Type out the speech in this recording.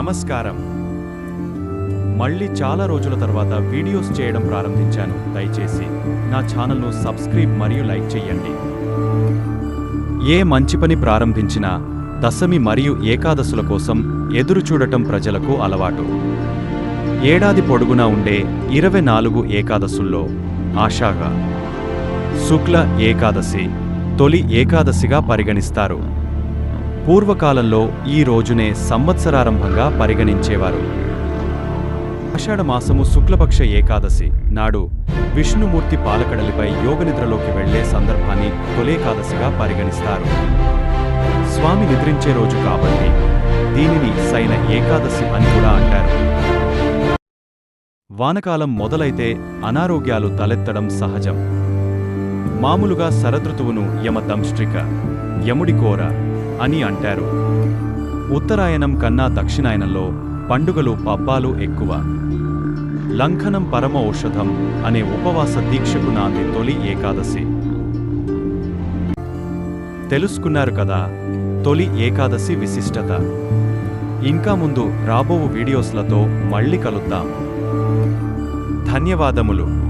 నమస్కారం. మళ్ళీ చాలా రోజుల తర్వాత వీడియోస్ చేయడం ప్రారంభించాను. దయచేసి నా ఛానల్ను సబ్స్క్రైబ్ మరియు లైక్ చేయండి ఏ మంచి పని ప్రారంభించినా దశమి మరియు ఏకాదశుల కోసం ఎదురుచూడటం ప్రజలకు అలవాటు. ఏడాది పొడుగునా ఉండే ఇరవై నాలుగు ఏకాదశుల్లో ఆషాఢ శుక్ల ఏకాదశి తొలి ఏకాదశిగా పరిగణిస్తారు. పూర్వకాలంలో ఈ రోజునే సంవత్సరారంభంగా పరిగణించేవారు. ఆషాఢ మాసము శుక్లపక్ష ఏకాదశి నాడు విష్ణుమూర్తి పాలకడలిపై యోగనిద్రలోకి వెళ్ళే సందర్భాన్ని తొలేకాదశిగా పరిగణిస్తారు. స్వామి నిద్రించే రోజు కాబట్టి దీనిని సైన ఏకాదశి అని కూడా అంటారు. వానకాలం మొదలైతే అనారోగ్యాలు తలెత్తడం సహజం. మామూలుగా శరదృతువును యమ దంష్ట్రిక యముడి కోర అని అంటారు. ఉత్తరాయణం కన్నా దక్షిణాయనంలో పండుగలు పబ్బాలు ఎక్కువ. లంఘనం పరమ ఔషధం అనే ఉపవాస దీక్షకు నాంది తొలి ఏకాదశి. తెలుసుకున్నారు కదా తొలి ఏకాదశి విశిష్టత. ఇంకా ముందు రాబో వీడియోస్లతో మళ్ళీ కలుద్దాం. ధన్యవాదములు.